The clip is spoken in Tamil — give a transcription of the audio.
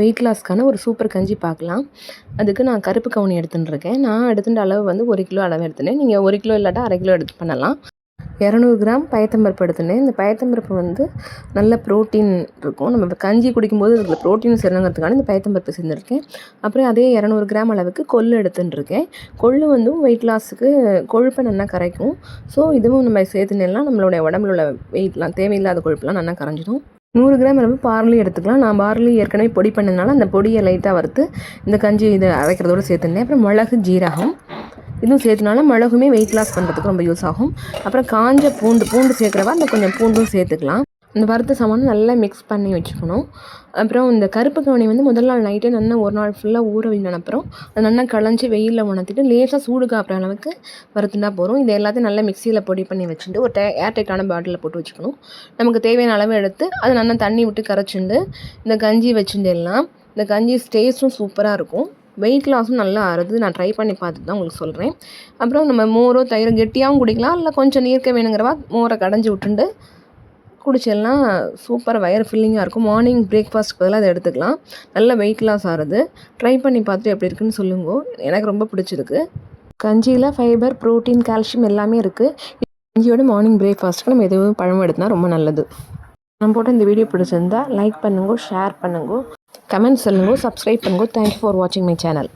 வெயிட் லாஸ்க்கான ஒரு சூப்பர் கஞ்சி பார்க்கலாம். அதுக்கு நான் கருப்பு கவுனி எடுத்துன்னு இருக்கேன் நான் எடுத்துகிட்ட அளவு வந்து ஒரு கிலோ அளவு எடுத்துனேன். நீங்கள் ஒரு கிலோ இல்லாட்டா அரை கிலோ எடுத்து பண்ணலாம். இரநூறு கிராம் பயத்தம்பருப்பு எடுத்துனேன். இந்த பயத்தம்பருப்பு வந்து நல்ல ப்ரோட்டீன் இருக்கும். நம்ம இப்போ கஞ்சி குடிக்கும்போது அதில் ப்ரோட்டீன் சேரணுங்கிறதுக்கான இந்த பயத்தம்பருப்பு சேர்ந்துருக்கேன். அப்புறம் அதே இரநூறு கிராம் அளவுக்கு கொள்ளு எடுத்துன்னு இருக்கேன் கொள்ளு வந்து வெயிட் லாஸுக்கு கொழுப்பை நல்லா கரைக்கும். ஸோ இதுவும் நம்ம சேர்த்துனேலாம் நம்மளுடைய உடம்புல உள்ள வெயிட்லாம் தேவையில்லாத கொழுப்புலாம் நல்லா கரைஞ்சிடும். நூறு கிராம் அளவு பார்லி எடுத்துக்கலாம். நான் பார்லி ஏற்கனவே பொடி பண்ணதுனால அந்த பொடியை லைட்டாக வறுத்து இந்த கஞ்சி இதை அரைக்கிறதோட சேர்த்துருந்தேன். அப்புறம் மிளகு ஜீரகம். இதுவும் சேர்த்துனால மிளகுமே வெயிட் லாஸ் பண்ணுறதுக்கு ரொம்ப யூஸ் ஆகும். அப்புறம் காஞ்ச பூண்டு பூண்டு சேர்க்குறவா? அந்த கொஞ்சம் பூண்டும் சேர்த்துக்கலாம். இந்த வறுத்த சாமானை நல்லா மிக்ஸ் பண்ணி வச்சுக்கணும். அப்புறம் இந்த கருப்பு கவனி வந்து முதல் நாள் நைட்டே நல்லா ஒரு நாள் ஃபுல்லாக ஊற வைன அப்புறம் அது நல்லா களைஞ்சி வெயிலில் உணர்த்திட்டு லேசாக சூடு காப்புற அளவுக்கு வறுத்துட்டா போகிறோம் இது எல்லாத்தையும் நல்லா மிக்சியில் பொடி பண்ணி வச்சுட்டு ஒரு டே ஏர்டைட்டான பாட்டிலில் போட்டு வச்சுக்கணும். நமக்கு தேவையான அளவு எடுத்து அதை நல்லா தண்ணி விட்டு கரைச்சிண்டு இந்த கஞ்சி வச்சுட்டு எல்லாம் இந்த கஞ்சி டேஸ்ட்டும் சூப்பராக இருக்கும். வெயிட் லாஸும் நல்லா ஆறுது. நான் ட்ரை பண்ணி பார்த்துட்டு தான் உங்களுக்கு சொல்கிறேன் அப்புறம் நம்ம மோரோ தயிரோ கெட்டியாகவும் குடிக்கலாம். இல்லை கொஞ்சம் நீர்க்க வேணுங்கிறவா மோரை கடைஞ்சி விட்டுண்டு குடிச்செல்லாம் சூப்பர் வயர் ஃபில்லிங்காக இருக்கும். மார்னிங் பிரேக்ஃபாஸ்ட்க்கு பதிலாக அதை எடுத்துக்கலாம். நல்ல வெயிட் லாஸ் ஆகுது ட்ரை பண்ணி பார்த்துட்டு எப்படி இருக்குன்னு சொல்லுங்க. எனக்கு ரொம்ப பிடிச்சிருக்கு. கஞ்சியில் ஃபைபர் ப்ரோட்டீன் கால்சியம் எல்லாமே இருக்குது கஞ்சியோட மார்னிங் பிரேக்ஃபாஸ்ட்டுக்கு நம்ம எதுவும் பழம் எடுத்தால் ரொம்ப நல்லது. நம்ம போட்டு இந்த வீடியோ பிடிச்சிருந்தா லைக் பண்ணுங்க ஷேர் பண்ணுங்க கமெண்ட் சொல்லுங்க சப்ஸ்கிரைப் பண்ணுங்க. தேங்க்யூ ஃபார் வாட்சிங் மை சேனல்